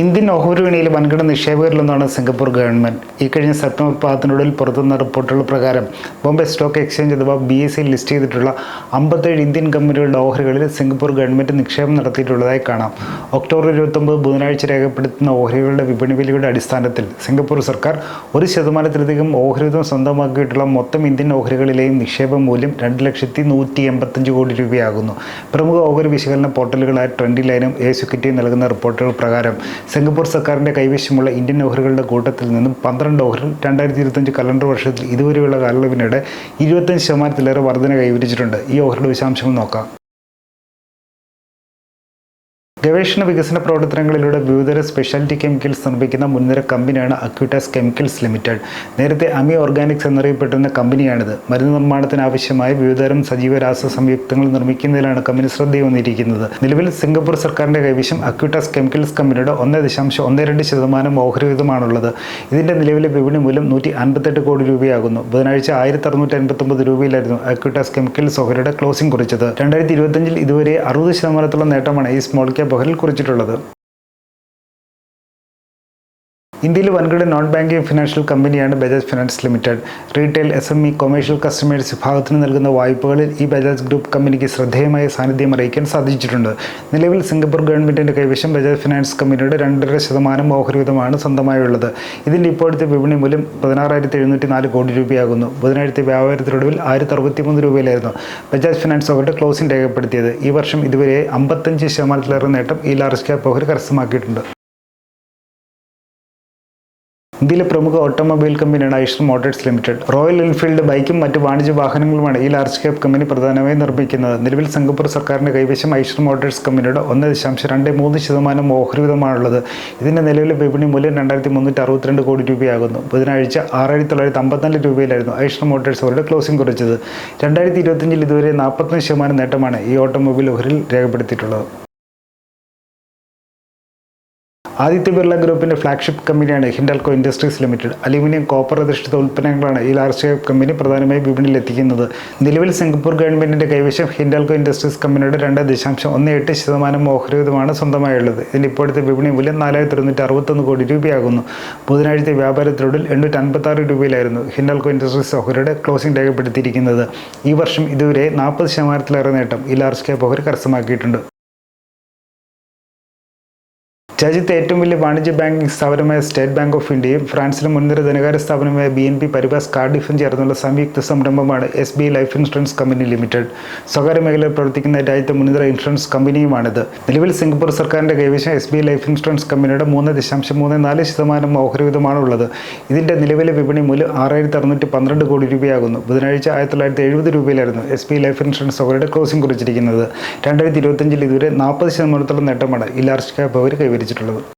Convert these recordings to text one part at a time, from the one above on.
Indian ഓഹരി വിപണിയിൽ വൻകിട നിക്ഷേപകരിലൊന്നാണ് സിംഗപ്പൂർ ഗവൺമെന്റ്. ഈ കഴിഞ്ഞ സെപ്റ്റംബർ പാത്തിനുള്ളിൽ പുറത്തുനിന്ന റിപ്പോർട്ടുകൾ പ്രകാരം ബോംബെ സ്റ്റോക്ക് എക്സ്ചേഞ്ച് അഥവാ ബി എസ് സി ലിസ്റ്റ് ചെയ്തിട്ടുള്ള അമ്പത്തേഴ് ഇന്ത്യൻ കമ്പനികളുടെ ഓഹരികളിൽ സിംഗപ്പൂർ ഗവൺമെന്റ് നിക്ഷേപം നടത്തിയിട്ടുള്ളതായി കാണാം. ഒക്ടോബർ ഇരുപത്തൊമ്പത് ബുധനാഴ്ച രേഖപ്പെടുത്തുന്ന ഓഹരികളുടെ വിപണി വിലയുടെ അടിസ്ഥാനത്തിൽ സിംഗപ്പൂർ സർക്കാർ ഒരു ശതമാനത്തിലധികം ഓഹരിതം സ്വന്തമാക്കിയിട്ടുള്ള മൊത്തം ഇന്ത്യൻ ഓഹരികളിലെയും നിക്ഷേപ മൂല്യം രണ്ട് ലക്ഷത്തി നൂറ്റി എൺപത്തഞ്ച് കോടി രൂപയാകുന്നു. പ്രമുഖ ഓഹരി വിശകലന പോർട്ടലുകളായ ട്രെൻഡി ലൈനും എ സെക്യൂരിറ്റിയും നൽകുന്ന റിപ്പോർട്ടുകൾ പ്രകാരം സിംഗപ്പൂർ സർക്കാരിന്റെ കൈവശമുള്ള ഇന്ത്യൻ ഓഹരികളുടെ കൂട്ടത്തിൽ നിന്നും പന്ത്രണ്ട് ഓഹർ രണ്ടായിരത്തി ഇരുപത്തഞ്ച് കലണ്ടർ വർഷത്തിൽ ഇതുവരെയുള്ള കാലയളവിനിടെ ഇരുപത്തഞ്ച് ശതമാനത്തിലേറെ വർധന കൈവരിച്ചിട്ടുണ്ട്. ഈ ഓഹരിയുടെ വിശദാംശങ്ങൾ നോക്കാം. ഗവേഷണ വികസന പ്രവർത്തനങ്ങളിലൂടെ വിവിധതര സ്പെഷ്യാലിറ്റി കെമിക്കൽസ് നിർമ്മിക്കുന്ന മുൻനിര കമ്പനിയാണ് അക്യൂട്ടാസ് കെമിക്കൽസ് ലിമിറ്റഡ് നേരത്തെ അമി ഓർഗാനിക്സ് എന്നറിയപ്പെട്ടിരുന്ന കമ്പനിയാണിത്. മരുന്ന് നിർമ്മാണത്തിന് ആവശ്യമായ വിവിധതരം സജീവ രാസ സംയുക്തങ്ങൾ നിർമ്മിക്കുന്നതിലാണ് കമ്പനി ശ്രദ്ധ വന്നിരിക്കുന്നത് നിലവിൽ സിംഗപ്പൂർ സർക്കാരിന്റെ കൈവശം അക്യൂട്ടാസ് കെമിക്കൽസ് കമ്പനിയുടെ ഒന്ന് ദശാംശം ഒന്ന് രണ്ട് ശതമാനം ഓഹരി വീതമാണുള്ളത് ഇതിന്റെ നിലവിലെ വിപണി മൂല്യം നൂറ്റി അൻപത്തെട്ട് കോടി രൂപയാകുന്നു. ബുധനാഴ്ച ആയിരത്തി അറുന്നൂറ്റി അൻപത്തൊമ്പത് രൂപയിലായിരുന്നു അക്യൂട്ടാസ് കെമിക്കൽസ് ഓഹരിയുടെ ക്ലോസിംഗ് കുറിച്ചത്. രണ്ടായിരത്തി ഇരുപത്തഞ്ചിൽ ഇതുവരെ അറുപത് ശതമാനത്തോളം നേട്ടമാണ് ഈ സ്മോൾ ക്യാപ് ഓഹരിൽ കുറിച്ചിട്ടുള്ളത്. ഇന്ത്യയിൽ വൻകിട നോൺ ബാങ്കിംഗ് ഫിനാൻഷ്യൽ കമ്പനിയാണ് Bajaj finance limited retail S M E commercial customers വിഭാഗത്തിന് നൽകുന്ന വായ്പകളിൽ ഈ ബജാജ് ഗ്രൂപ്പ് കമ്പനിക്ക് ശ്രദ്ധേയമായ സാന്നിധ്യം അറിയിക്കാൻ സാധിച്ചിട്ടുണ്ട്. നിലവിൽ സിംഗപ്പൂർ ഗവൺമെന്റിന്റെ കൈവശം ബജാജ് ഫിനാൻസ് കമ്പനിയുടെ രണ്ടര ശതമാനം ഓഹരി വീതമാണ് സ്വന്തമായുള്ളത്. ഇതിന്റെ ഇപ്പോഴത്തെ വിപണി മൂല്യം പതിനാറായിരത്തി എഴുന്നൂറ്റി നാല് കോടി രൂപയാകുന്നു. ബുധനാഴ്ച വ്യാപാരത്തിനൊടുവിൽ ആയിരത്തി അറുപത്തിമൂന്ന് രൂപയിലായിരുന്നു ബജാജ് ഫിനാൻസ് ഓഹരിയുടെ ക്ലോസിംഗ് രേഖപ്പെടുത്തിയത്. ഈ വർഷം ഇതുവരെ അമ്പത്തഞ്ച് ശതമാനത്തിലേറെ നേട്ടം ഈ ലാർജ് ക്യാപ് ഓഹരി കരസ്ഥമാക്കിയിട്ടുണ്ട്. ഇന്ത്യയിലെ പ്രമുഖ ഓട്ടോമൊബൈൽ കമ്പനിയാണ് Eicher motors limited. Royal Enfield ബൈക്കും മറ്റ് വാണിജ്യ വാഹനങ്ങളുമാണ് ഈ ലാർജ് ക്യാപ് കമ്പനി പ്രധാനമായും നിർമ്മിക്കുന്നത്. നിലവിൽ സിംഗപ്പൂർ സർക്കാരിന്റെ കൈവശം ഐഷർ മോട്ടോർസ് കമ്പനിയുടെ ഒന്ന് ദശാംശം രണ്ട് മൂന്ന് ശതമാനം ഓഹരി ഇതിന്റെ നിലവിലെ വിപണി മൂല്യം രണ്ടായിരത്തി മുന്നൂറ്റി അറുപത്തിരണ്ട് കോടി രൂപയാകുന്നു. ബുധനാഴ്ച ആറായിരത്തി തൊള്ളായിരത്തി അമ്പത്തിനാല് രൂപയിലായിരുന്നു ഐഷർ മോട്ടോർസ് അവരുടെ ക്ലോസിംഗ് കുറിച്ചത്. രണ്ടായിരത്തി ഇരുപത്തിയഞ്ചിൽ ഇതുവരെ നാൽപ്പത്തഞ്ച് ശതമാനം നേട്ടമാണ് ഈ ഓട്ടോമൊബൈൽ ഓഹരിയിൽ രേഖപ്പെടുത്തിയിട്ടുള്ളത്. ആദിത്യ ബിർള ഗ്രൂപ്പിന്റെ ഫ്ലാഗ്ഷിപ്പ് കമ്പനിയാണ് Hindalco industries limited. Aluminium copper അധിഷ്ഠിത ഉൽപ്പന്നങ്ങളാണ് ഈ ലാർജ് കമ്പനി പ്രധാനമായും വിപണിയിൽ എത്തിക്കുന്നത് നിലവിൽ സിംഗപ്പൂർ ഗവൺമെന്റിന്റെ കൈവശം ഹിൻഡൽകോ ഇൻഡസ്ട്രീസ് കമ്പനിയുടെ രണ്ട് ദശാംശം ഒന്ന് എട്ട് ശതമാനം ഓഹരിവിധമാണ് സ്വന്തമായുള്ളത്. ഇതിന്റെ ഇപ്പോഴത്തെ വിപണി മൂല്യം നാലായിരത്തി ഇരുന്നൂറ്റി അറുപത്തൊന്ന് കോടി രൂപയാകുന്നു. ബുധനാഴ്ചത്തെ വ്യാപാരത്തിലൊടിൽ എണ്ണൂറ്റി അൻപത്താറ് രൂപയിലായിരുന്നു ഹിൻഡൽകോ ഇൻഡസ്ട്രീസ് ഓഹരിയുടെ ക്ലോസിംഗ് രേഖപ്പെടുത്തിയിരിക്കുന്നത്. ഈ വർഷം ഇതുവരെ നാൽപ്പത് ശതമാനത്തിലേറെ നേട്ടം ഈ ലാർജ് ക്യാപ് ഓഹരി കരസ്ഥമാക്കിയിട്ടുണ്ട്. രാജ്യത്തെ ഏറ്റവും വലിയ വാണിജ്യ ബാങ്കിംഗ് സ്ഥാപനമായ സ്റ്റേറ്റ് ബാങ്ക് ഓഫ് ഇന്ത്യയും ഫ്രാൻസിലെ മുൻനിര ധനകാര്യ സ്ഥാപനമായ ബി എൻ പി പരിവാസ് കാർഡിഫും ചേർന്നുള്ള സംയുക്ത സംരംഭമാണ് S B life insurance company limited. സ്വകാര്യ മേഖലയിൽ പ്രവർത്തിക്കുന്ന രാജ്യത്തെ മുൻനിര ഇൻഷുറൻസ് കമ്പനിയുമാണിത്. നിലവിൽ സിംഗപ്പൂർ സർക്കാരിന്റെ കൈവശം എസ് ബി ലൈഫ് ഇൻഷുറൻസ് കമ്പനിയുടെ മൂന്ന് ദശാംശം മൂന്ന് നാല് ശതമാനം ഓഹരിവിധമാണുള്ളത് ഇതിന്റെ നിലവിലെ വിപണി മൂല്യം ആറായിരത്തി അറുന്നൂറ്റി പന്ത്രണ്ട് കോടി രൂപയാകുന്നു. ബുധനാഴ്ച ആയിരത്തി തൊള്ളായിരത്തി എഴുപത് രൂപയിലായിരുന്നു എസ് ബി ലൈഫ് ഇൻഷുറൻസ് ഓഹരിയുടെ ക്ലോസിംഗ് കുറിച്ചിരിക്കുന്നത്. രണ്ടായിരത്തി ഇരുപത്തഞ്ചിൽ ഇതുവരെ നാൽപ്പത് ശതമാനത്തോളം നേട്ടമാണ് ഈ ലാർജ് ക്യാപ് ഓഹരി കൈവരിച്ചിട്ടുള്ളത്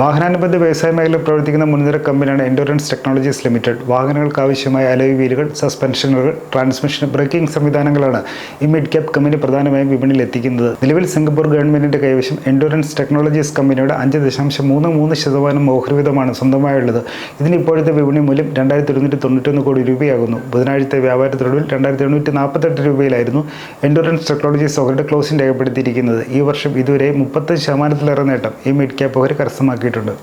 വാഹനാനുബന്ധ വ്യവസായ മേഖലയിൽ പ്രവർത്തിക്കുന്ന മുൻനിര കമ്പനിയാണ് എൻഡോറൻസ് ടെക്നോളജീസ് ലിമിറ്റഡ് വാഹനങ്ങൾക്ക് ആവശ്യമായ അലോയ് വീലുകൾ സസ്പെൻഷനുകൾ ട്രാൻസ്മിഷൻ ബ്രേക്കിംഗ് സംവിധാനങ്ങളാണ് ഈ മിഡ് ക്യാപ് കമ്പനി പ്രധാനമായും വിപണിയിൽ എത്തിക്കുന്നത്. നിലവിൽ സിംഗപ്പൂർ ഗവൺമെന്റിന്റെ കൈവശം എൻഡോറൻസ് ടെക്നോളജീസ് കമ്പനിയുടെ അഞ്ച് ദശാംശം മൂന്ന് മൂന്ന് ശതമാനം ഓഹരിവിധമാണ് സ്വന്തമായുള്ളത്. ഇതിന് ഇപ്പോഴത്തെ വിപണി മൂല്യം രണ്ടായിരത്തി ഒരുന്നൂറ്റി തൊണ്ണൂറ്റൊന്ന് കോടി രൂപയാകുന്നു. ബുധനാഴ്ചത്തെ വ്യാപാരത്തിനൊടുവിൽ രണ്ടായിരത്തി എണ്ണൂറ്റി നാൽപ്പത്തെട്ട് രൂപയിലായിരുന്നു എൻഡോറൻസ് ടെക്നോളജീസ് ഓഹരിയുടെ ക്ലോസിംഗ് രേഖപ്പെടുത്തിയിരിക്കുന്നത്. ഈ വർഷം ഇതുവരെ മുപ്പത്തഞ്ച് ശതമാനത്തിലേറെ നേട്ടം ഈ മിഡ് ക്യാപ് ഓഹരി കരസ്ഥമാക്കി നൽകിയിട്ടുണ്ട്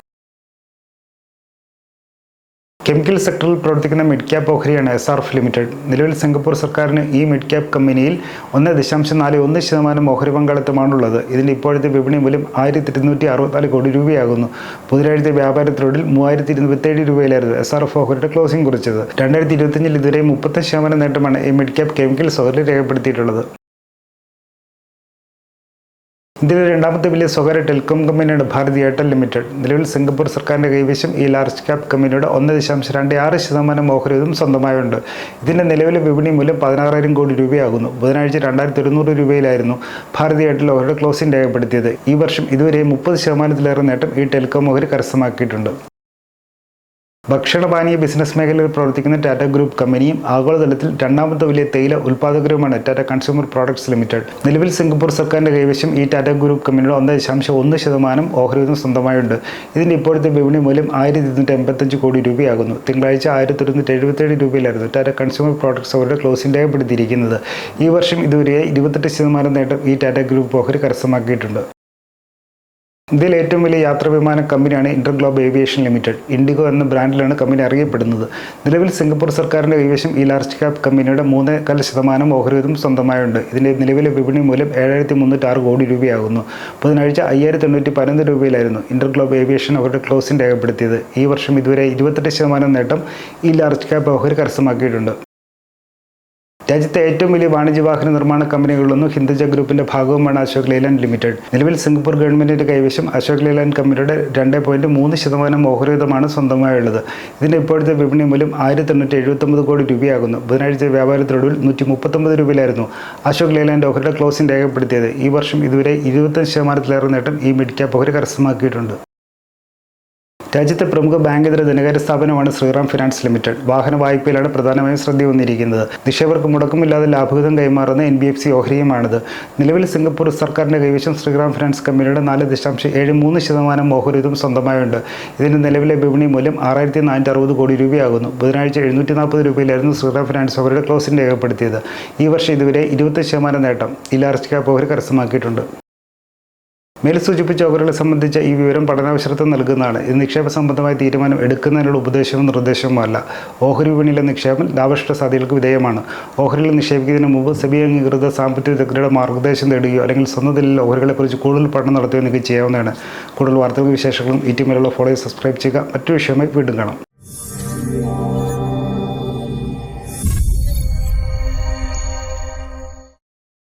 കെമിക്കൽ സെക്ടറിൽ പ്രവർത്തിക്കുന്ന മിഡ് ക്യാപ് ഓഹരിയാണ് എസ് ആർ എഫ് ലിമിറ്റഡ് നിലവിൽ സിംഗപ്പൂർ സർക്കാരിന് ഈ മിഡ് ക്യാപ് കമ്പനിയിൽ ഒന്ന് ദശാംശം നാല് ഒന്ന് ശതമാനം ഓഹരി പങ്കാളിത്തമാണുള്ളത്. ഇതിന്റെ ഇപ്പോഴത്തെ വിപണി മൂല്യം ആയിരത്തി ഇരുന്നൂറ്റി അറുപത്തിനാല് കോടി രൂപയാകുന്നു. ബുധനാഴ്ച വ്യാപാരത്തിലൊടിൽ മൂവായിരത്തി ഇരുപത്തേഴ് രൂപയിലായിരുന്നു എസ് ആർ എഫ് ഓഹരിയുടെ ക്ലോസിംഗ് കുറിച്ചത്. രണ്ടായിരത്തി ഇരുപത്തിയഞ്ചിൽ ഇതുവരെ മുപ്പത്തഞ്ച് ശതമാനം നേട്ടമാണ് ഈ മിഡ് ക്യാപ് കെമിക്കൽസ് ഓഹരി രേഖപ്പെടുത്തിയിട്ടുള്ളത്. ഇന്ത്യയിലെ രണ്ടാമത്തെ വലിയ സ്വകാര്യ ടെലികോം കമ്പനിയാണ് ഭാരതി എയർടെൽ ലിമിറ്റഡ്. നിലവിൽ സിംഗപ്പൂർ സർക്കാരിന്റെ കൈവശം ഈ ലാർജ് ക്യാപ് കമ്പനിയുടെ ഒന്ന് ദശാംശം രണ്ട് ആറ് ശതമാനം ഓഹരിതും സ്വന്തമായുണ്ട്. ഇതിന്റെ നിലവിലെ വിപണി മൂല്യം പതിനാറായിരം കോടി രൂപയാകുന്നു. ബുധനാഴ്ച രണ്ടായിരത്തി ഒരുന്നൂറ് രൂപയിലായിരുന്നു ഭാരതി എയർടെൽ ഓഹരിയുടെ ക്ലോസിംഗ് രേഖപ്പെടുത്തിയത്. ഈ വർഷം ഇതുവരെ മുപ്പത് ശതമാനത്തിലേറെ നേട്ടം ഈ ടെലികോം ഓഹരി കരസ്ഥമാക്കിയിട്ടുണ്ട്. ഭക്ഷണപാനീയ ബിസിനസ് മേഖലയിൽ പ്രവർത്തിക്കുന്ന ടാറ്റ ഗ്രൂപ്പ് കമ്പനിയും ആഗോളതലത്തിൽ രണ്ടാമത്തെ വലിയ തേയില ഉൽപ്പാദകരുമാണ് ടാറ്റ കൺസ്യൂമർ പ്രോഡക്ട്സ് ലിമിറ്റഡ് നിലവിൽ സിംഗപ്പൂർ സർക്കാരിന്റെ കൈവശം ഈ ടാറ്റ ഗ്രൂപ്പ് കമ്പനിയുടെ ഒന്ന് ദശാംശം ഒന്ന് ശതമാനം ഓഹരിവിധം സ്വന്തമായുണ്ട്. ഇതിന്റെ ഇപ്പോഴത്തെ വിപണി മൂല്യം ആയിരത്തി ഇരുന്നൂറ്റി എൺപത്തഞ്ച് കോടി രൂപയാകുന്നു. തിങ്കളാഴ്ച ആയിരത്തി ഇരുന്നൂറ്റി എഴുപത്തേഴ് രൂപയിലായിരുന്നു ടാറ്റ കൺസ്യൂമർ പ്രോഡക്ട്സ് അവരുടെ ക്ലോസിംഗ് രേഖപ്പെടുത്തിയിരിക്കുന്നത് ഈ വർഷം ഇതുവരെ ഇരുപത്തെട്ട് ശതമാനം നേട്ടം ഈ ടാറ്റ ഗ്രൂപ്പ് ഓഹരി കരസ്ഥമാക്കിയിട്ടുണ്ട്. ഇന്ത്യയിൽ ഏറ്റവും വലിയ യാത്രാ വിമാന കമ്പനിയാണ് ഇന്റർഗ്ലോബ് ഏവിയേഷൻ ലിമിറ്റഡ്. ഇൻഡിഗോ എന്ന ബ്രാൻഡിലാണ് കമ്പനി അറിയപ്പെടുന്നത്. നിലവിൽ സിംഗപ്പൂർ സർക്കാരിന്റെ കൈവശം ഈ ലാർജ് ക്യാപ് കമ്പനിയുടെ മൂന്നേകാൽ ശതമാനം ഓഹരിതും സ്വന്തമായുണ്ട്. ഇതിന്റെ നിലവിലെ വിപണി മൂല്യം ഏഴായിരത്തി മുന്നൂറ്റി ആറ് കോടി രൂപയാകുന്നു. ബുധനാഴ്ച അയ്യായിരത്തി എണ്ണൂറ്റി പതിനൊന്ന് രൂപയിലായിരുന്നു ഇന്റർഗ്ലോബ് ഏവിയേഷൻ അവരുടെ ക്ലോസിംഗ് രേഖപ്പെടുത്തിയത്. ഈ വർഷം ഇതുവരെ ഇരുപത്തെട്ട് ശതമാനം നേട്ടം ഈ ലാർജ് ക്യാപ് ഓഹരി കരസ്ഥമാക്കിയിട്ടുണ്ട്. രാജ്യത്തെ ഏറ്റവും വലിയ വാണിജ്യ വാഹന നിർമ്മാണ കമ്പനികളിലൊന്നും ഹിന്ദുജ ഗ്രൂപ്പിന്റെ ഭാഗവുമാണ് അശോക് ലേലാൻഡ് ലിമിറ്റഡ്. നിലവിൽ സിംഗപ്പൂർ ഗവൺമെന്റിന്റെ കൈവശം അശോക് ലേലാൻഡ് കമ്പനിയുടെ രണ്ട് പോയിന്റ് മൂന്ന് ശതമാനം ഓഹരിതമാണ് സ്വന്തമായുള്ളത്. ഇതിന്റെ ഇപ്പോഴത്തെ വിപണി മൂല്യം ആയിരത്തി എണ്ണൂറ്റി എഴുപത്തൊമ്പത് കോടി രൂപയാകുന്നു. ബുധനാഴ്ച വ്യാപാരത്തിനൊടുവിൽ നൂറ്റി മുപ്പത്തൊമ്പത് രൂപയിലായിരുന്നു അശോക് ലേലാൻഡ് ഓഹരിയുടെ ക്ലോസിംഗ് രേഖപ്പെടുത്തിയത്. ഈ വർഷം ഇതുവരെ ഇരുപത്തഞ്ച് ശതമാനത്തിലേറെ നേട്ടം ഈ മിഡ് ക്യാപ്പ് ഓഹരി കരസ്ഥമാക്കിയിട്ടുണ്ട്. രാജ്യത്തെ പ്രമുഖ ബാങ്കേതര ധനകാര്യ സ്ഥാപനമാണ് ശ്രീറാം ഫിനാൻസ് ലിമിറ്റഡ്. വാഹന വായ്പയിലാണ് പ്രധാനമായും ശ്രദ്ധ വന്നിരിക്കുന്നത് നിക്ഷേപകർക്ക് മുടക്കമില്ലാതെ ലാഭവിധം കൈമാറുന്ന എൻ ബി എഫ് സി ഓഹരിയുമാണിത്. നിലവിൽ സിംഗപ്പൂർ സർക്കാരിന്റെ കൈവശം ശ്രീറാം ഫിനാൻസ് കമ്പനിയുടെ നാല് ദശാംശം ഏഴ് മൂന്ന് ശതമാനം ഓഹരിതും സ്വന്തമായുണ്ട്. ഇതിന്റെ നിലവിലെ വിപണി മൂല്യം ആറായിരത്തി നാനൂറ്റി അറുപത് കോടി രൂപയാകുന്നു. ബുധനാഴ്ച എഴുന്നൂറ്റി നാൽപ്പത് രൂപയിലായിരുന്നു ശ്രീറാം ഫിനാൻസ് ഓഹരിയുടെ ക്ലോസിംഗ് രേഖപ്പെടുത്തിയത്. ഈ വർഷം ഇതുവരെ ഇരുപത്തി ശതമാനം നേട്ടം. ഈ ലാർജ് ഓഹരി കരസ്ഥമാക്കിയിട്ടുണ്ട്. മേൽ സൂചിപ്പിച്ച ഓഹരികളെ സംബന്ധിച്ച ഈ വിവരം പഠനാവശ്യത്വം നൽകുന്നതാണ്. ഇത് നിക്ഷേപ സംബന്ധമായ തീരുമാനം എടുക്കുന്നതിനുള്ള ഉപദേശവും നിർദ്ദേശവും അല്ല. ഓഹരി വിപണിയിലെ നിക്ഷേപം ലാഭഷ്ട സാധ്യതകൾക്ക് വിധേയമാണ്. ഓഹരികൾ നിക്ഷേപിക്കുന്നതിന് മുമ്പ് സെബി അംഗീകൃത സാമ്പത്തിക വിദഗ്ധരുടെ മാർഗനിർദ്ദേശം തേടുകയോ അല്ലെങ്കിൽ സ്വന്തം നിലയിൽ ഓഹരികളെക്കുറിച്ച് കൂടുതൽ പഠനം നടത്തുകയോ നിങ്ങൾക്ക് ചെയ്യാവുന്നതാണ്. കൂടുതൽ വാർത്തകളും വിശേഷങ്ങളും ഈ ടീമിലുള്ള ഫോളോ സബ്സ്ക്രൈബ് ചെയ്യുക. മറ്റു വിഷയമായി വീണ്ടും കാണാം.